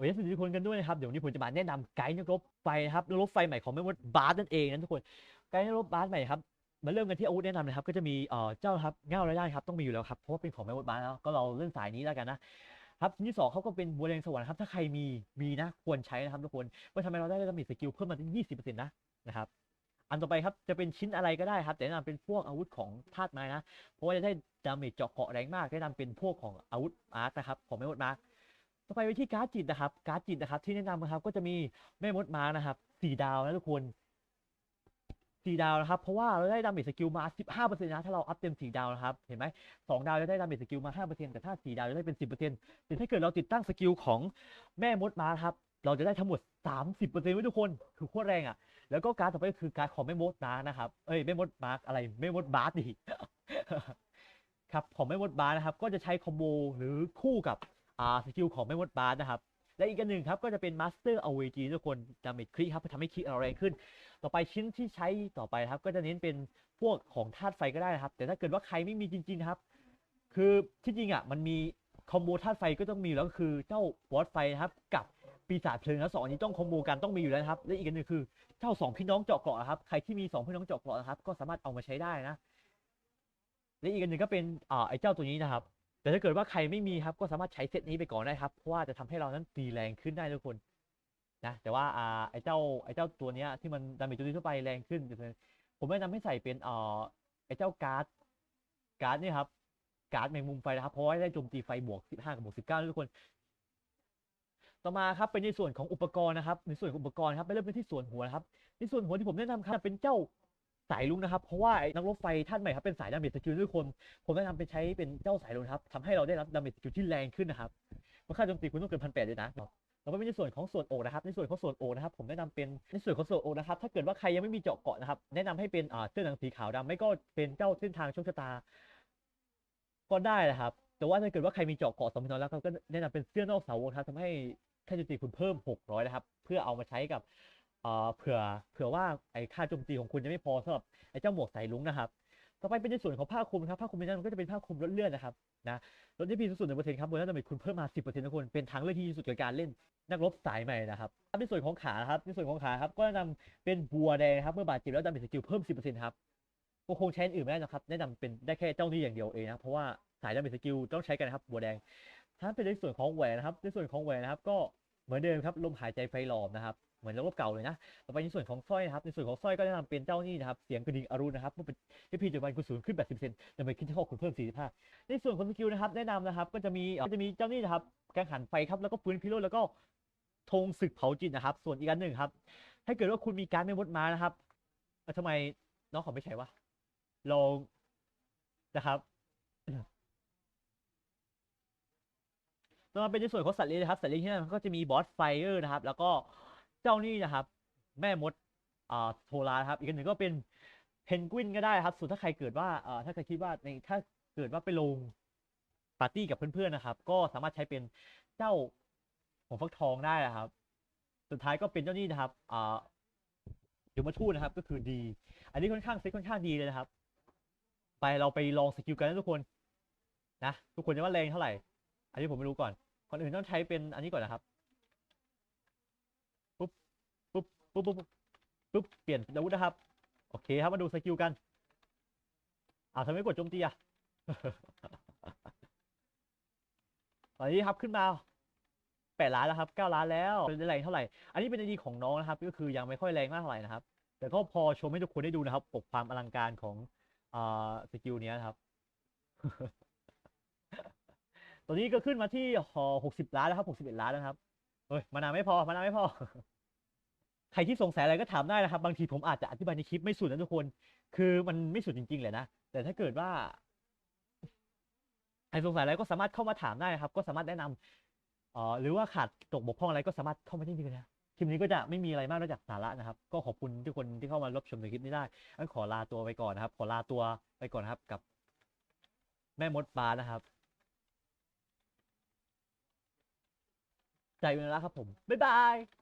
โอ้ยสวัสดีทุกคนกันด้วยนะครับ เดี๋ยววันนี้ผมจะมาแนะนำไกด์นักรบไฟนะครับนักรบไฟใหม่ของแม่มดบาสนั่นเองนะทุกคนไกด์นักรบบาสใหม่ครับมาเริ่มกันที่อาวุธแนะนำนะครับก็จะมีเอ่อเจ้าครับเงาระยะครับต้องมีอยู่แล้วครับเพราะว่าเป็นของแม่มดบาสแล้วก็เราเล่นสายนี้แล้วกันนะครับชิ้นที่สองเขาก็เป็นบัวแดงสวรรค์ครับถ้าใครมีมีนะควรใช้นะครับทุกคนเพื่อทำให้เราได้ดาเมจสกิลเพิ่มมาถึง20%นต์นะนะครับอันต่อไปครับจะเป็นชิ้นอะไรก็ได้ครับ แต่แนะนำเป็นพวกอาวุธของธาตุไม้นะเพราะว่าจะได้ดาเมจเจาะเกาะแรงมากแนะนำเป็นพวกของอาวุธอาร์ตนะครับของแม่มดมาร์ ต่อไปไปที่การ์ดจิตนะครับ การ์ดจิตนะครับ ที่แนะนำนะครับก็จะมีแม่มดมานะครับสี่ดาวนะทุกคนสี่ดาวนะครับเพราะว่าเราได้ดาเมจสกิลมา15%นต์นะถ้าเราอัพเต็มสี่ดาวนะครับเห็นไหมสองดาวจะได้ดาเมจสกิลมา5%แต่ถ้าสี่ดาวจะได้เป็น10%แต่ถ้าเกิดเราติดตั้งสกิลของแม่มดมาครับเราจะได้ทั้งหมด30%ไว้ทุกคนคือโคตรแรงอะแล้วก็การ์ดต่อไปก็คือการ์ดของแม่มดมานะครับเอ้ยแม่มดมาร์คอะไรแม่มดบาร์ดิครับของแม่มดบาร์นะครับก็จะใช้คอมโบหรือคู่กับ อ่าสกิลของแม่มดบาร์นะครับ และอีกอันหนึ่งครับก็จะเป็นมาสเตอร์เอาเวจีทุกคนดาเมจคริครับเพื่อทำให้คริเราแรงขึ้น ต่อไปชิ้นที่ใช้ต่อไปครับ ก็จะเน้นเป็นพวกของธาตุไฟก็ได้นะครับ แต่ถ้าเกิดว่าใครไม่มีจริงๆครับ คือที่จริงอะมันมีคอมโบธาตุไฟก็ต้องมีแล้วก็คือเจ้าบอสไฟนะครับกับปีศาจเพลิงนะสองอันนี้ต้องคอมโบกันต้องมีอยู่แล้วครับและอีกอันหนึ่งคือเจ้าสองพี่น้องเจาะเกราะนะครับใครที่มีสองพี่น้องเจาะเกราะนะครับก็สามารถเอามาใช้ได้นะและอีกอันหนึ่งก็เป็นอ่าไอ้เจ้าตัวนี้นะครับ แต่ถ้าเกิดว่าใครไม่มีครับก็สามารถใช้เซตนี้ไปก่อนได้ครับเพราะว่าจะทำให้เรานั้นตีแรงขึ้นได้ทุกคนนะแต่ว่าอ่าไอ้เจ้าไอ้เจ้าตัวเนี้ยที่มันดาเมจตัวนี้ทั่วไปแรงขึ้น ผมแนะนำให้ใส่เป็นอ่าไอ้เจ้าการ์ดการ์ดนี่ครับการ์ดแมงมุมไฟนะครับเพราะว่าได้โจมตีไฟบวก 15 กับบวก 19ทุกคน ต่อมาครับเป็นในส่วนของอุปกรณ์นะครับ ในส่วนของอุปกรณ์ครับไปเริ่มกันที่ส่วนหัวนะครับในส่วนหัวที่ผมแนะนำครับเป็นเจ้า สายลุงนะครับ เพราะว่านักรบไฟท่านใหม่ครับเป็นสายดาเมจสกิลทุกคน ผมแนะนำไปใช้เป็นเจ้าสายลุงครับทำให้เราได้รับดาเมจสกิลที่แรงขึ้นนะครับมื่อค่าโจมตีคุณต้องเกินพันแปดเลยนะแล้วก็เป็นในส่วนของส่วนอกนะครับ ในส่วนของส่วนอกนะครับ ผมแนะนำเป็นในส่วนของส่วนอกนะครับ ถ้าเกิดว่าใครยังไม่มีเจาะเกาะนะครับ แนะนำให้เป็นเสื้อหนังสีขาวดำไม่ก็เป็นเจ้าเส้นทางโชคชะตา ก็ได้นะครับ แต่ว่าถ้าเกิดว่าใครมีเจาะเกาะสองพันแล้วก็แนะนำเป็นเสื้อนอกเสาวงครับทำให้ค่าโจมตีคุณเพิ่ม 600 นะครับ เพื่อเอามาใช้กับ เอ่อเผื่อเผื่อว่าไอ้ค่าโจมตีของคุณจะไม่พอสำหรับไอ้เจ้าหมวกสายลุงนะครับ ต่อไปเป็นในส่วนของผ้าคลุมครับผ้าคลุมในนั้นก็จะเป็นผ้าคลุมลดเลื่อดนะครับนะลดได้พีสูงสุดหนึ่งเปอร์เซ็นต์ครับบนนั้นดาเมจคุณเพิ่มมาสิบเปอร์เซ็นต์ทุกคนเป็นทางเลือกที่ดีสุดกับการเล่นนักรบสายใหม่นะครับในส่วนของขาครับในส่วนของขาครับก็แนะนำเป็นบัวแดงครับเมื่อบาดเจ็บแล้วดาเมจสกิลเพิ่มสิบเปอร์เซ็นต์ครับก็คงใช้อื่นไม่ได้นะครับแนะนำเป็นได้แค่เจ้านี้อย่างเดียวเองนะเพราะว่าสายดาเมจสกิลต้องใช้กันนะครับบัวแดงถ้าเป็นในส่วนของแหวนนะครับในส่วนของแหวนนะครับก็เหมือนเดิมครับลมหายใจไฟหลอมนะครับ เหมือนรบเก่าเลยนะ ต่อไปในส่วนของสร้อยนะครับ ในส่วนของสร้อยก็แนะนำเป็นเจ้านี่นะครับ เสียงกระดิ่งอรุณนะครับเมื่อเป็นที่พีจุดวันคุณศูนย์ขึ้นแบบสิบเซนจะไปขึ้นที่ข้อคุณเพิ่ม45ในส่วนของสกิลนะครับ แนะนำนะครับ ก็จะมีก็จะมีเจ้านี่นะครับกังหันไฟครับ แล้วก็ปืนพิโรธแล้วก็ธงศึกเผาจิตนะครับ ส่วนอีกอันหนึ่งครับ ถ้าเกิดว่าคุณมีการไม่มดมานะครับทำไมน้องเขาไม่ใช่วะลองนะครับต่อมาเป็นในส่วนของสัตว์เลี้ยงนะครับ สัตว์เลี้ยงที่นั่นก็จะมีบอสไฟเออร์นะครับ แล้วก็ เจ้านี่นะครับ แม่มดอ่าโทรานะครับ อีกอันหนึ่งก็เป็นเพนกวินก็ได้ครับส่วนถ้าใครเกิดว่าเอ่อถ้าใครคิดว่าในถ้าเกิดว่าไปลงปาร์ตี้กับเพื่อนๆนะครับ ก็สามารถใช้เป็นเจ้าหัวฟักทองได้นะครับ สุดท้ายก็เป็นเจ้านี่นะครับอ่ายวมาทูนะครับ ก็คือดี อันนี้ค่อนข้างเซ็ตค่อนข้างดีเลยนะครับ ไปเราไปลองสกิลกันนะทุกคนนะทุกคนจะว่าแรงเท่าไหร่ อันนี้ผมไม่รู้ก่อนก่อนอื่นต้องใช้เป็นอันนี้ก่อนนะครับ ปุ๊บ ปุ๊บปุ๊บปุ๊บปุ๊บเปลี่ยนอาวุธนะครับ โอเคครับ มาดูสกิลกันอ้าวทำไมกดโจมตีอะตอนนี้ครับขึ้นมาแปดล้านแล้วครับเก้าล้านแล้วเป็นแรงเท่าไหร่ อันนี้เป็นไอดีของน้องนะครับ ก็คือยังไม่ค่อยแรงมากเท่าไหร่นะครับ แต่ก็พอชมให้ทุกคนได้ดูนะครับปกความอลังการของอ่าสกิลนี้นะครับ ตอนนี้ก็ขึ้นมาที่หกสิบล้านแล้วครับหกสิบเอ็ดล้านแล้วครับเฮ้ยมานาไม่พอมานาไม่พอ ใครที่สงสัยอะไรก็ถามได้นะครับ บางทีผมอาจจะอธิบายในคลิปไม่สุดนะทุกคน คือมันไม่สุดจริงๆเลยนะ แต่ถ้าเกิดว่าใครสงสัยอะไรก็สามารถเข้ามาถามได้นะครับ ก็สามารถแนะนำเอ่อหรือว่าขาดตกบกพร่องอะไรก็สามารถเข้ามาที่นี่กันนะคลิปนี้ก็จะไม่มีอะไรมากนอกจากสาระนะครับ ก็ขอบคุณทุกคนที่เข้ามารับชมในคลิปนี้ได้งั้นขอลาตัวไปก่อนนะครับ ขอลาตัวไปก่อนนะครับ กับ แม่มดปลานะครับใจเวลาครับผมบ๊ายบาย